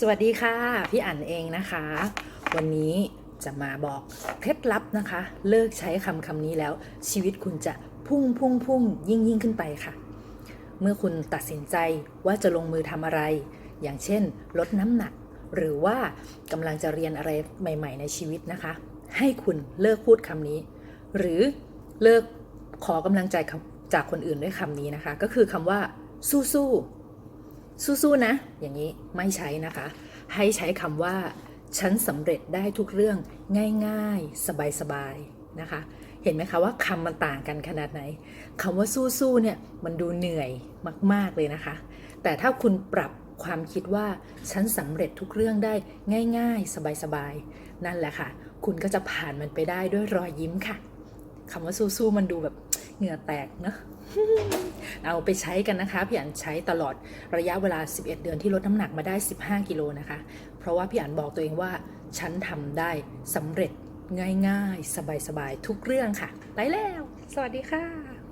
สวัสดีค่ะ พี่อั๋นเองนะคะ วันนี้จะมาบอกเคล็ดลับนะคะ เลิกใช้คำคำนี้แล้ว ชีวิตคุณจะพุ่งพุ่งพุ่งยิ่งยิ่งขึ้นไปค่ะ เมื่อคุณตัดสินใจว่าจะลงมือทำอะไร อย่างเช่น ลดน้ำหนัก หรือว่ากำลังจะเรียนอะไรใหม่ ๆ ในชีวิตนะคะ ให้คุณเลิกพูดคำนี้ หรือเลิกขอกำลังใจจากคนอื่นด้วยคำนี้นะคะ ก็คือคำว่าสู้ๆ สู้ๆนะ อย่างนี้ไม่ใช้นะคะ ให้ใช้คำว่า ฉันสำเร็จได้ทุกเรื่องง่ายๆ สบายๆนะคะ เห็นไหมคะว่าคำมันต่างกันขนาดไหนคำว่าสู้ๆเนี่ยมันดูเหนื่อยมากๆเลยนะคะ แต่ถ้าคุณปรับความคิดว่าฉันสำเร็จทุกเรื่องได้ง่าย ๆ สบายๆ นั่นแหละค่ะ คุณก็จะผ่านมันไปได้ด้วยรอยยิ้มค่ะ คำว่าสู้ๆมันดูแบบเหงื่อแตกเนะเอาไปใช้กันนะคะ พี่อันใช้ตลอดระยะเวลา 11 เดือนที่ลดน้ำหนักมาได้ 15 กิโลนะคะ เพราะว่าพี่อันบอกตัวเองว่าฉันทำได้สำเร็จง่ายๆ สบายๆ ทุกเรื่องค่ะ ไปแล้ว สวัสดีค่ะ